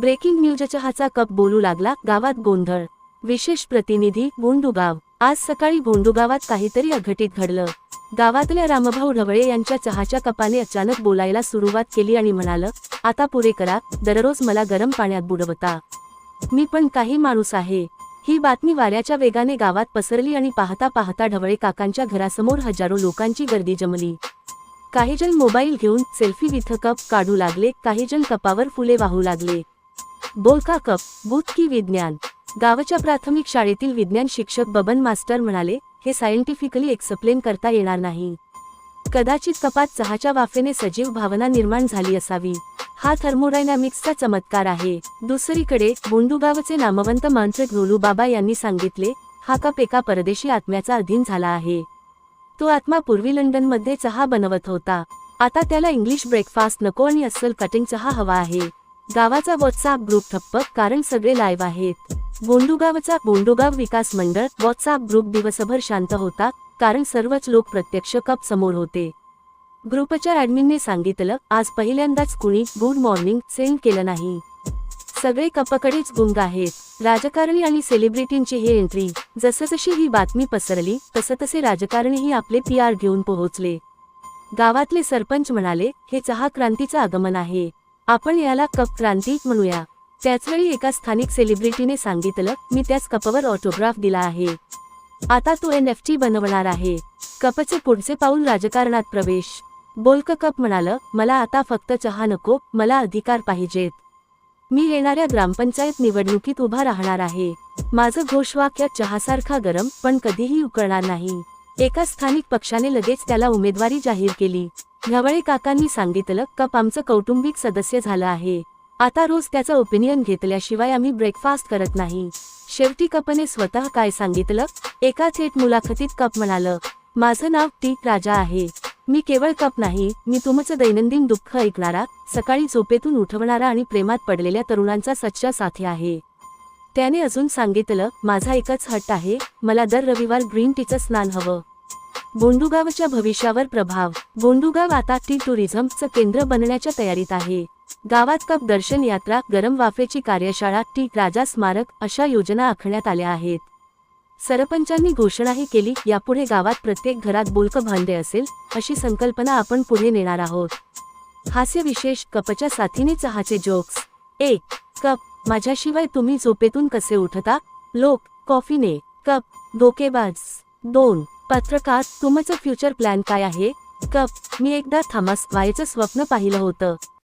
Breaking news चहाचा cup बोलू लागला गावात गोंधळ. विशेष प्रतिनिधी भोंडूगाव. आज सकाळी भोंडूगावात काहीतरी अघटित घडलं. गावातल्या रामभाऊ ढवळे यांच्या चहाच्या कपाने अचानक बोलायला सुरुवात केली आणि म्हणाल आता पुरे करा दररोज मला गरम पाण्यात बुडवता. मी पण काही माणूस आहे. ही बातमी वाऱ्याच्या वेगाने गावात पसरली आणि पाहता पाहता ढवळे काकांच्या घरासमोर हजारो लोकांची गर्दी जमली. काही जण मोबाईल घेऊन सेल्फी विथ कप काढू लागले काही जण कपावर फुले वाहू लागले. बोलका कप बूथ की विज्ञान. गावाच्या प्राथमिक शाळेतील विज्ञान शिक्षक बबन मास्टर म्हणाले हे सायंटिफिकली एक्सप्लेन करता येणार नाही. कदाचित कपात चहाच्या वाफेने सजीव भावना निर्माण झाली असावी. हा थर्मोडायनॅमिक्सचा चमत्कार आहे. दुसरीकडे बोंडुगावचे नामवंत मांत्रिक रोलू बाबा यांनी सांगितले हा कप एका परदेशी आत्म्याचा अधीन झाला आहे. तो आत्मा पूर्वी लंडनमध्ये चहा बनवत होता. आता त्याला इंग्लिश ब्रेकफास्ट नको आणि अस्सल कटिंग चहा हवा आहे. गावाचा व्हॉट्सअप ग्रुप ठप्प कारण सगळे लाईव्ह आहेत. बोंडुगावचा बोंडुगाव विकास मंडळ व्हॉट्सअप ग्रुप दिवसभर शांत होता कारण सर्वच लोक प्रत्यक्ष कप समोर होते. ग्रुपच्या ऍडमिनने सांगितलं आज पहिल्यांदाच कुणी गुड मॉर्निंग सेंड केलं नाही. सगळे कपकडेच गुंग आहेत. राजकारणी आणि सेलिब्रिटींची ही एंट्री जसजशी ही बातमी पसरली तसतसे राजकारणीही आपले पी आर घेऊन पोहोचले. गावातले सरपंच म्हणाले हे चहा क्रांतीचं आगमन आहे. आपण याला कप क्रांती म्हणूया. त्याचवेळी एका स्थानिक सेलिब्रिटीने सांगितलं मी त्याच कपवर ऑटोग्राफ दिला आहे. आता तो एन एफ टी बनवणार आहे. कपचे पुढचे पाऊल राजकारणात प्रवेश. बोलक कप म्हणालं मला आता फक्त चहा नको मला अधिकार पाहिजेत. मी येणाऱ्या ग्रामपंचायत निवडणुकीत उभा राहणार आहे. माझं घोषवाक्य चहासारखा गरम पण कधीही उकळणार नाही. एका स्थानिक पक्षाने लगेच त्याला उमेदवारी जाहीर केली. ढवळे काकांनी सांगितलं कप आमचं कौटुंबिक सदस्य झालं आहे. आता रोज त्याचं ओपिनियन घेतल्याशिवाय आम्ही ब्रेकफास्ट करत नाही. शेवटी कपने स्वतः काय सांगितलं एका थेट मुलाखतीत कप म्हणालं माझं नाव टी. राजा आहे. मी केवळ कप नाही मी तुमचं दैनंदिन दुःख ऐकणारा सकाळी झोपेतून उठवणारा आणि प्रेमात पडलेल्या तरुणांचा सच्चा साथी आहे. त्याने अजून सांगितलं माझा एकच हट आहे मला दर रविवार ग्रीन टीचं स्नान हवं. बोंडुगावच्या भविष्यावर प्रभाव. बोंडुगाव आता टी टुरिझमचं केंद्र बनण्याच्या तयारीत आहे. गावात कप दर्शन यात्रा गरम वाफेची कार्यशाळा टी राजा स्मारक अशा योजना आखण्यात आल्या आहेत. सरपंचांनी घोषणाही केली यापुढे गावात प्रत्येक घरात बोलकं भांडे असेल अशी संकल्पना आपण पुढे नेणार आहोत. हास्य विशेष कपच्या साथीने चहाचे जोक्स. एक कप माझ्याशिवाय तुम्ही झोपेतून कसे उठता? लोक कॉफीने कप धोकेबाज. दोन पत्रकार तुमचं फ्युचर प्लॅन काय आहे? कप मी एकदा थॉमस व्हायचं स्वप्न पाहिलं होतं.